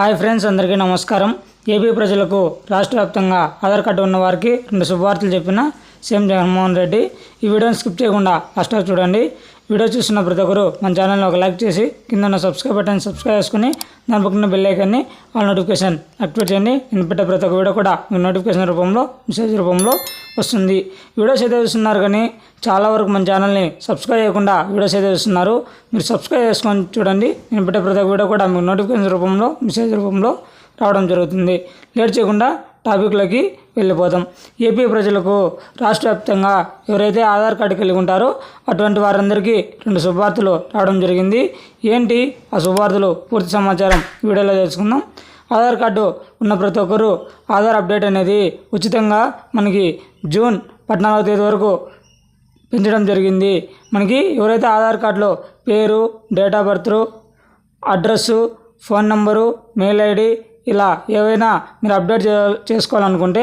Hi friends అందరికీ నమస్కారం. AP ప్రజలకు రాష్ట్ర వ్యాప్తంగా ఆధార్ కార్డు ఉన్న వారికి రెండు శుభవార్తలు చెప్పిన సీఎం జగన్మోహన్ రెడ్డి ఈ వీడియోని స్కిప్ చేయకుండా లాస్ట్ చూడండి. వీడియో చూసిన ప్రతి ఒక్కరు మన ఛానల్ని ఒక లైక్ చేసి కింద ఉన్న సబ్స్క్రైబ్ బటన్ సబ్స్క్రైబ్ చేసుకుని దాని పక్కన బెల్ ఐకాన్ని ఆల్ నోటిఫికేషన్ యాక్టివేట్ చేయండి. నేను పెట్టే ప్రతి ఒక్క వీడియో కూడా మీ నోటిఫికేషన్ రూపంలో మెసేజ్ రూపంలో వస్తుంది. వీడియోస్ అయితే చూస్తున్నారు కానీ చాలా వరకు మన ఛానల్ని సబ్స్క్రైబ్ చేయకుండా వీడియోస్ అయితే చూస్తున్నారు మీరు సబ్స్క్రైబ్ చేసుకొని చూడండి. నేను పెట్టే ప్రతి ఒక్క వీడియో కూడా మీకు నోటిఫికేషన్ రూపంలో మెసేజ్ రూపంలో రావడం జరుగుతుంది. లేట్ చేయకుండా టాపిక్లోకి వెళ్ళిపోదాం. ఏపీ ప్రజలకు రాష్ట్ర వ్యాప్తంగా ఎవరైతే ఆధార్ కార్డు కలిగి ఉంటారో అటువంటి వారందరికీ రెండు శుభార్తలు రావడం జరిగింది. ఏంటి ఆ శుభార్తలు? పూర్తి సమాచారం వీడియోలో తెలుసుకుందాం. ఆధార్ కార్డు ఉన్న ప్రతి ఒక్కరూ ఆధార్ అప్డేట్ అనేది ఉచితంగా మనకి జూన్ పద్నాలుగో తేదీ వరకు పెంచడం జరిగింది. మనకి ఎవరైతే ఆధార్ కార్డులో పేరు date of birth address phone number mail ID ఇలా ఏవైనా మీరు అప్డేట్ చేసుకోవాలనుకుంటే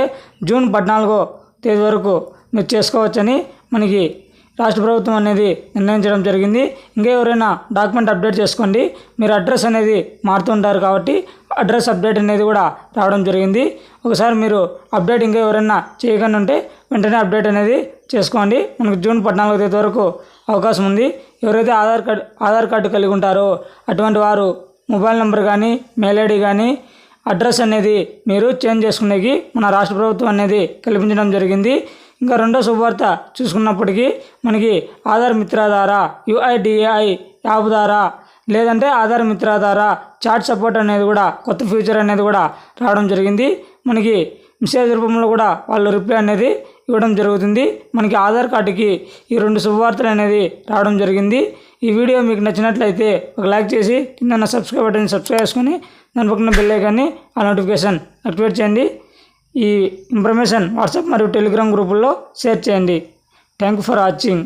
జూన్ పద్నాలుగో తేదీ వరకు మీరు చేసుకోవచ్చని మనకి రాష్ట్ర ప్రభుత్వం అనేది నిర్ణయించడం జరిగింది. ఇంకా ఎవరైనా డాక్యుమెంట్ అప్డేట్ చేసుకోండి. మీరు అడ్రస్ అనేది మారుతుంటారు కాబట్టి అడ్రస్ అప్డేట్ అనేది కూడా రావడం జరిగింది. ఒకసారి మీరు అప్డేట్ ఇంకా ఎవరైనా చేయకుండా ఉంటే వెంటనే అప్డేట్ అనేది చేసుకోండి. మనకు జూన్ పద్నాలుగో తేదీ వరకు అవకాశం ఉంది. ఎవరైతే ఆధార్ కార్డు ఆధార్ కార్డు కలిగి ఉంటారో అటువంటి వారు మొబైల్ నెంబర్ కానీ మెయిల్ ఐడి కానీ అడ్రస్ అనేది మీరు చేంజ్ చేసుకునేకి మన రాష్ట్ర ప్రభుత్వం అనేది కల్పించడం జరిగింది. ఇంకా రెండో శుభవార్త చూసుకున్నప్పటికీ మనకి ఆధార్ మిత్ర ద్వారా యుఐడిఏఐ యాప్ ద్వారా లేదంటే ఆధార్ మిత్ర ద్వారా చాట్ సపోర్ట్ అనేది కూడా కొత్త ఫ్యూచర్ అనేది కూడా రావడం జరిగింది. మనకి మెసేజ్ రూపంలో కూడా వాళ్ళు రిప్లై అనేది ఇవ్వడం జరుగుతుంది. మనకి ఆధార్ కార్డుకి ఈ రెండు శుభవార్తలు అనేది రావడం జరిగింది. ఈ వీడియో మీకు నచ్చినట్లయితే ఒక లైక్ చేసి కింద సబ్స్క్రైబ్ బటన్ సబ్స్క్రైబ్ చేసుకుని దాని పక్కన బెల్ ఐకాన్ని ఆ నోటిఫికేషన్ యాక్టివేట్ చేయండి. ఈ ఇన్ఫర్మేషన్ వాట్సాప్ మరియు టెలిగ్రామ్ గ్రూపుల్లో షేర్ చేయండి. Thank you for watching.